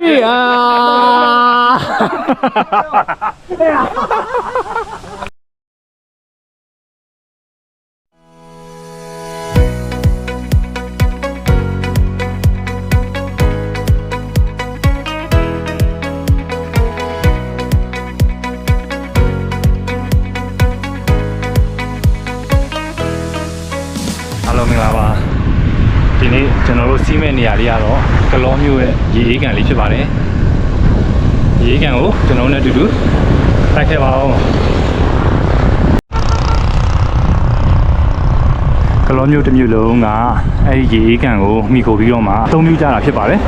ဟေးအာ ကျွန်တော်တို့စီးမဲ့နေရာလေးကတော့ကလောမျိုးရဲ့ရေအေးကန်လေးဖြစ်ပါတယ်ရေအေးကန်ကိုကျွန်တော်တို့နဲ့အတူတူတိုက်ခဲ့ပါအောင်ကလောမျိုးတစ်မျိုးလုံးကအဲ့ဒီရေအေးကန်ကိုမိခိုပြီးတော့မှအသုံးပြုကြတာဖြစ်ပါတယ်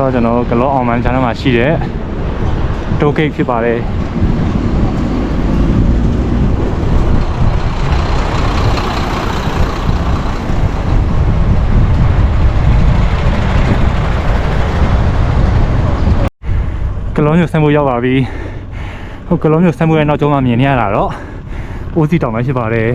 တော့ကျွန်တော်ကလောအောင်မန်ချန်နယ်မှာရှိတဲ့တိုဂိတ်ဖြစ်ပါတယ်ကလောမျိုးဆန်ဖို့ရောက်ပါပြီဟုတ်ကလောမျိုးဆန်ဖို့ရဲ့နောက်ကျောင်းမှာမြင်နေရတာတော့အိုးစီတောင်ပဲဖြစ်ပါတယ်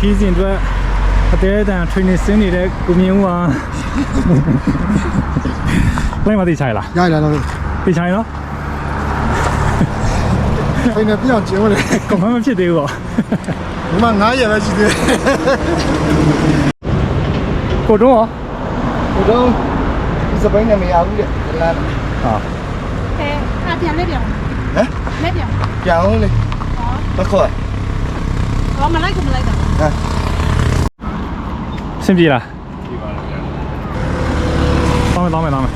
ပြုံးလင်ခီးစဉ်အတွက်အသေးအတန် training ဆင်းနေတဲ့ကိုမြင့်ဦးဟာလိုက်မသိချိုင်လားရရတော့သိချိုင်နော်ဖိုင်နယ်ပြောင်းကျင်းတယ်ကွန်ဖမ်းမဖြစ်သေးဘူးပေါ့ဒီမှာ9ရက်ပဲရှိသေးတယ်ကိုတုံးရောဟိုတော့ဒီစပိုင်းနဲ့မရဘူးတဲ့ဒီလားဟာအဲအပြန်လေးပြောင်းဟမ်လေးပြောင်းပြောင်းလေတခေါ်ဟောမလိုက်ဘူးမလိုက်တာ အဆင်ပြေလားပြေပါလားဗျာတောင်းမယ်တောင်းမယ်တောင်းမယ်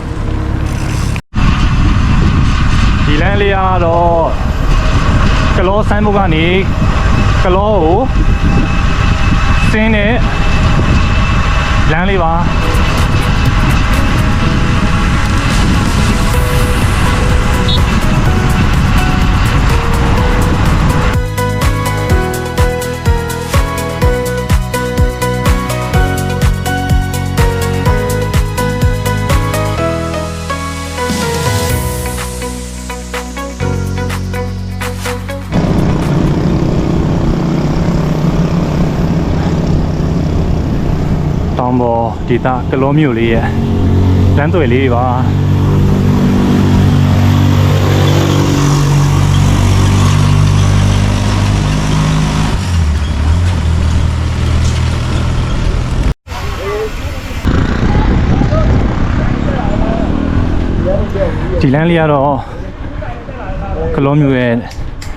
ဒီလမ်းလေးကတော့ကလောဆိုင်းဘုတ်ကနေကလောကိုဆင်းတဲ့လမ်းလေးပါ ဒေသကလောမြို့လေးရဲ့လမ်းသွယ်လေးတွေပါဒီလမ်းလေးကတော့ကလောမြို့ရဲ့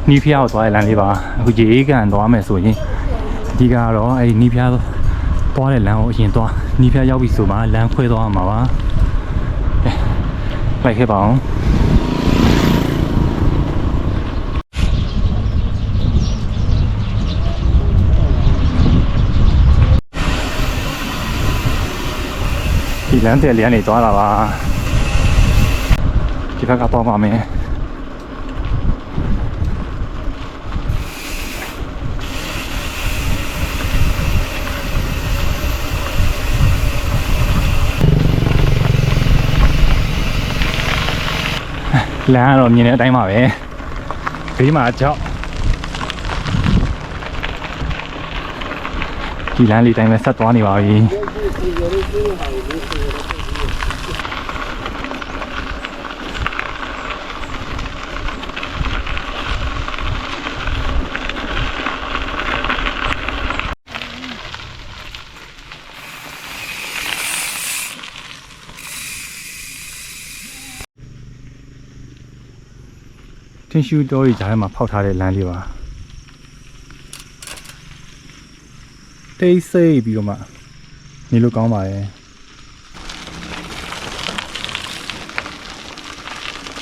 နီးဖျားကိုသွားတဲ့လမ်းလေးပါအခုရေအေးကန်သွားမယ်ဆိုရင်အဓိကကတော့အဲဒီနီးဖျား သွားတဲ့လမ်းကိုအရင်သွားနီးဖျားရောက်ပြီဆိုမှလမ်းခွဲသွားမှာပါကဲလိုက်ခဲ့ပါအောင်ဒီလမ်းတယ်လေးကနေသွားတာပါဒီဘက်ကပေါက်ပါမယ် လမ်းကတော့မြင်တဲ့အတိုင်းပါပဲဘေးမှာကြောက်ဒီလမ်းလေးတိုင်းပဲဆက်သွားနေပါပြီ ထင်းရှူတောကြီးကြားထဲမှာဖောက်ထားတဲ့လမ်းလေးပါတိတ်ဆိတ်ပြီးတော့မှနေလို့ကောင်းပါရဲ့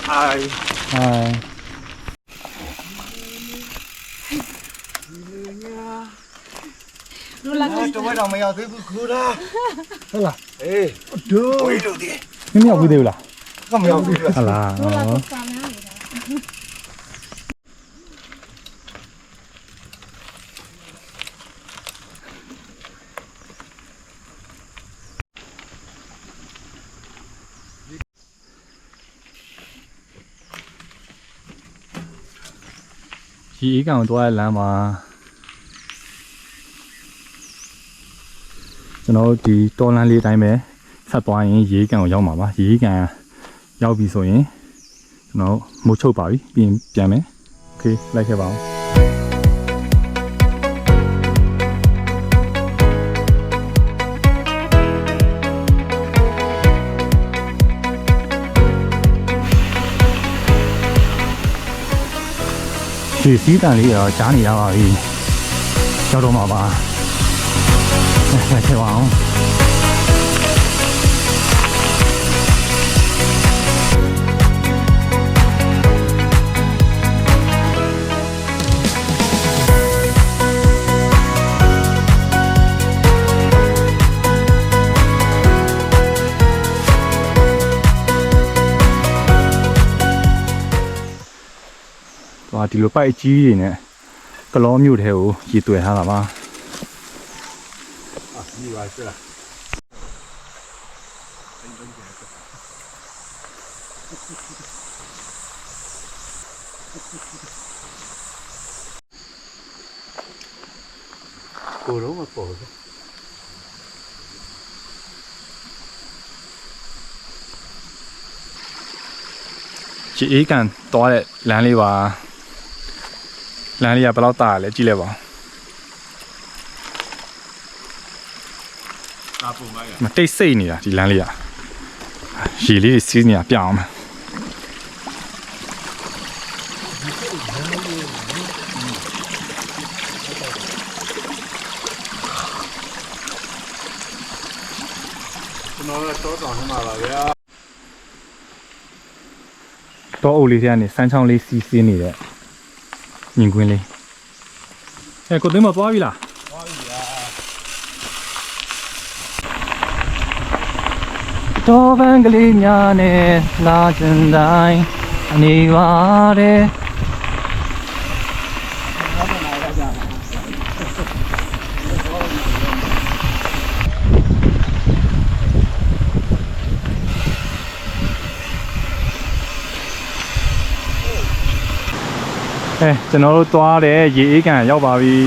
အိုင်ဟိုင်းလူလာကတော့တော့မရသေးဘူးခူတာဟုတ်လားအေးဒိုးဝေးတို့ဒီနင်းမရောက်ဘူးသေးဘူးလားကမရောက်ဘူးဟုတ်လားလောလာဟောတော့စာ များနေတာ ရေအေးကောင်သွားတဲ့လမ်းမှာကျွန်တော်တို့ဒီတော်လန်းလေးအတိုင်းပဲဆက်သွားရင်ရေကန်ကိုရောက်မှာပါရေကန်ရောက်ပြီဆိုရင်ကျွန်တော်မိုးချုပ်ပါပြီပြီးရင်ပြန်မယ်โอเคလိုက်ခဲ့ပါအောင် ဒီစီးတန်လေးတော့ကြားနေရပါပြီရောက်တော့မှာပါလိုက်ခဲ့ပါအောင်။ သွားဒီလိုပိုက်အကြီးတွေနဲ့ကလောမျိုးထဲကိုရေတွေ့ထားတာပါဒီပါစလားကိုတော့မပေါ်ဘူး။ရေအေးကန်သွားတဲ့လမ်းလေးပါ။ လမ်းလေးကဘယ်လောက်တာလဲကြည့်လိုက်ပါဦးကာပုံပါရ။မတိတ်ဆိတ်နေတာဒီလမ်းလေးက။ရေလေးတွေစီးနေတာပြအောင်မယ်ကျွန်တော်တော့တောတောင်ထဲမှာပါဗျာ။တောအုပ်လေးထဲကနေစမ်းချောင်းလေးစီးစီးနေတဲ့ ညင်ကွင်းလေး။အဲကိုသိမ်းမသွားပြီလား။သွားပြီဗျာ။တော်ပန်းကလေးများနဲ့လာကျင်တိုင်းအနေပါတယ် အဲကျွန်တော်တို့သွားတယ်ရေအေးကန်ရောက်ပါပြီ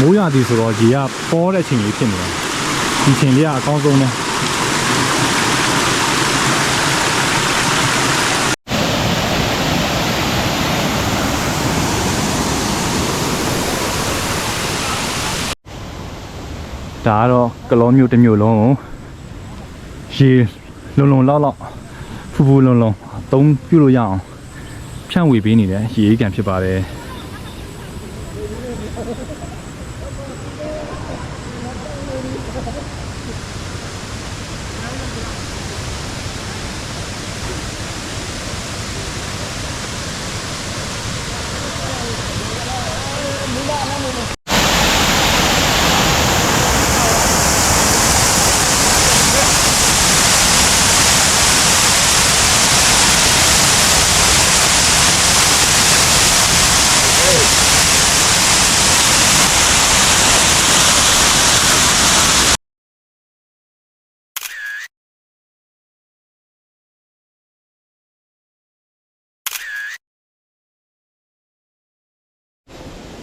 မိုးရသည်ဆိုတော့ရေကပေါ်တဲ့ချိန်လေးဖြစ်နေတယ် ဒီချိန်လေးကအကောင်းဆုံးပဲဒါကတော့ကလောမျိုးတစ်မျိုးလုံးကိုရေလုံလုံလောက်လောက်ဖူဖူလုံလုံသုံးပြုလို့ရအောင်ဖြန့်ဝေပေးနေတယ်ရေအေးကန်ဖြစ်ပါတယ်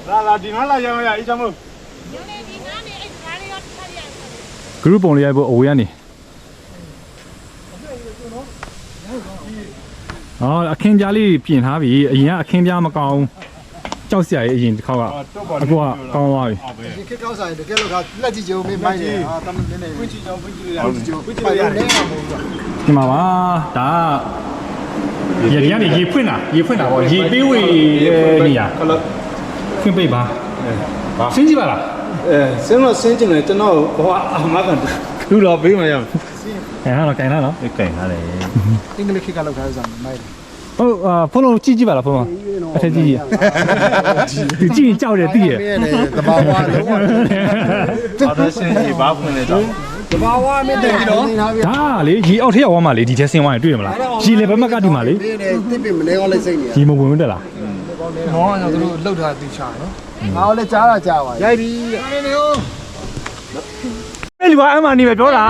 လာလာဒီမှာလာရအောင်ရအေးချမို့ညနေဒီနားနေအဲ့ဒါလေးရောထားရအောင် group ပုံလေးရိုက်ဖို့အဝေးကနေအော်အခင်းပြားလေးပြင်ထားပြီအရင်ကအခင်းပြားမကောင်းကြောက်စရာကြီးအရင်တစ်ခေါက်ကအခုကကောင်းသွားပြီဒီခေတ်ကောက်ဆိုင်တကယ်လို့ကလက်ကြည့်ကြုံမေးမိုင်းတယ်ဟာတမင်းနေဝင်းချီကြောင်ဝင်းချီရဝင်းချီကြောင်ဝင်းချီရရတယ်မှာမဟုတ်ဘူးဒီမှာပါဒါကရေဒီကနေရေဖွင့်တာရေဖွင့်တာပေါ့ရေပေးဝေတဲ့နေရာ ကလဖွင့်ပိတ်ပါစင်းကြည့်ပါလားအဲစင်းတော့စင်းကျင်တယ်ကျွန်တော်ဘဝအမကန်လူတော်ပေးမှရအဲဟာတော့ကင်လာနော်ဒီကင်ထားတယ်အင်္ဂလိပ်ခေတ်ကလောက်ထားစားမိုက်တယ်ဟုတ်အာဖုန်းလုံးကြည့်ကြည့်ပါလားဖုန်းမအထက်ကြည့်ကြည့်ကြည့်ရင်ကြောက်တယ်သိရမြဲတယ်တဘာဝလုံးဝအော်ဒါရှင်းဒီဘာဖွင့်နေတော့တဘာဝမြင့်တယ်ကြီးတော့ထားပြဒါလေရေအောက်ထက်ရောက်သွားမှလေဒီထဲဆင်းသွားရင်တွေ့ရမလားရေလေဘက်မကတိမှလေနေတယ်တစ်ပင်မနေကောင်းလေးစိတ်နေရရေမဝင်ဘူးတက်လား မောင်းအောင်သူတို့လှုပ်ထားသူချာနော်ငါလည်းကြားတာကြားပါရိုက်ပြီတဲ့နေဦးအဲ့လူကအမှန်နေပဲပြောတာ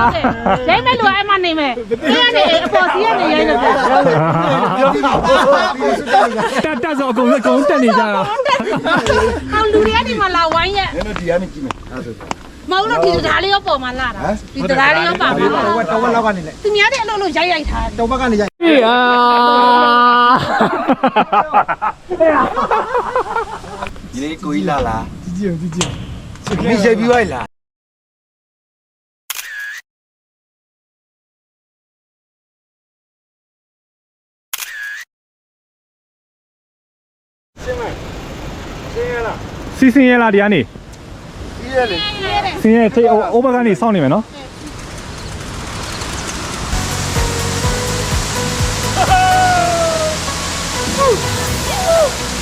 ရိုက်မဲ့လူကအဲ့မှနေမဲ့ဒီကနေအပေါ်စီးကနေရိုက်လို့ပြောပြောပြီးတော့ပြီးစတဲ့ကတက်တက်ဆိုအကုန်အကုန်တက်နေကြတာဟောလူတွေကနေမှလာဝိုင်းရက်နင်တို့ဒီကနေကြည့်မယ်အဲ့ဆိုမဟုတ်တော့ဒီတရားလေးရောပေါ်မှာလာတာဒီတရားလေးရောပါမှာလာတော့တော့လောက်ကနေလေသူများတဲ့အလုပ်လို့ရိုက်ရိုက်ထားတယ်တော့ဘက်ကနေရိုက်အေးအာ ဒီနေ့ကိုကြီးလာလားကြည့်ကြည့်ကြည့်ဒီရိုက်ပြီးလိုက်လားစီစင်ရလားဒီကနေပြီးရလေစင်ရထိတ်အိုးဘက်ကနေစောင့်နေမယ်နော်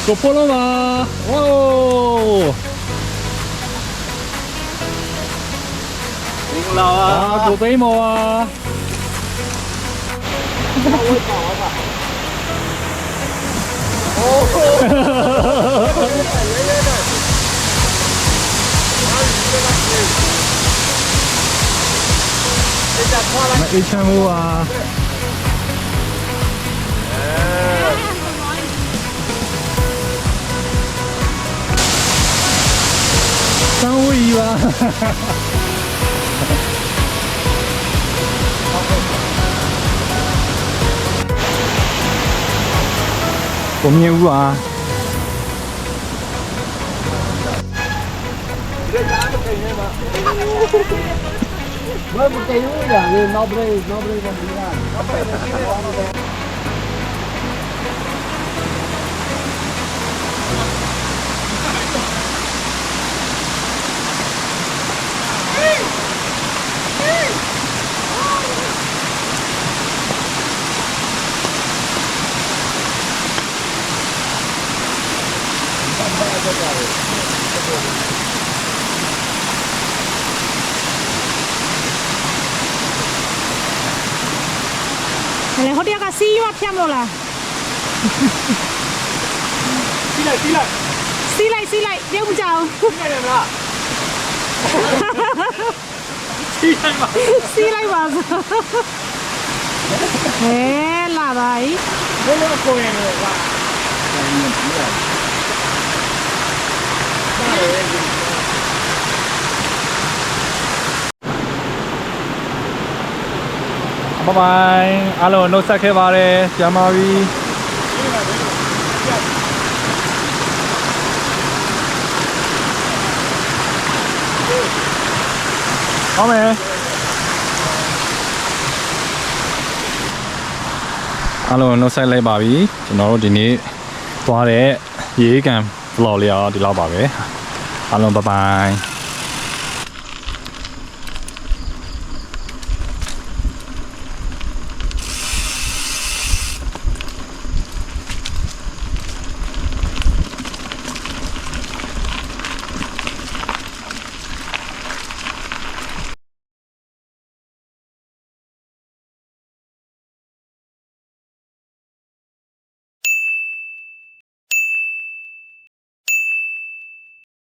ကိုပိုလိုပါဝိုးမင်္ဂလာပါအာကိုသိမ်း မောပါမအေးချမ်းဘူးပါဆောင်းဝီပါကိုမြင်ဘူးပါဘာမတေယူရလေနောက်ဘရိနောက်ဘရိကမရ လေဟိုတယောက်ကစီးရွာဖြတ်မ လို့လားစီးလိုက်စီးလိုက်စီးလိုက်စီးလိုက်ပြုံးမကြအောင်နေတယ်မလားစီးလိုက်ပါစီးလိုက်ပါစို့ဟဲလာပါ ਈ ဘယ်လိုကိုရင်လဲကွာ ဘိုင်ဘိုင်အားလုံးနှုတ်ဆက်ခဲ့ပါတယ်ပြန်ပါပြီဟောမယ်အားလုံးနှုတ်ဆက်လိုက်ပါပြီကျွန်တော်တို့ဒီနေ့သွားတဲ့ရေကန် vlog လေးတော့ဒီလောက်ပါပဲအားလုံးဘိုင်ဘိုင်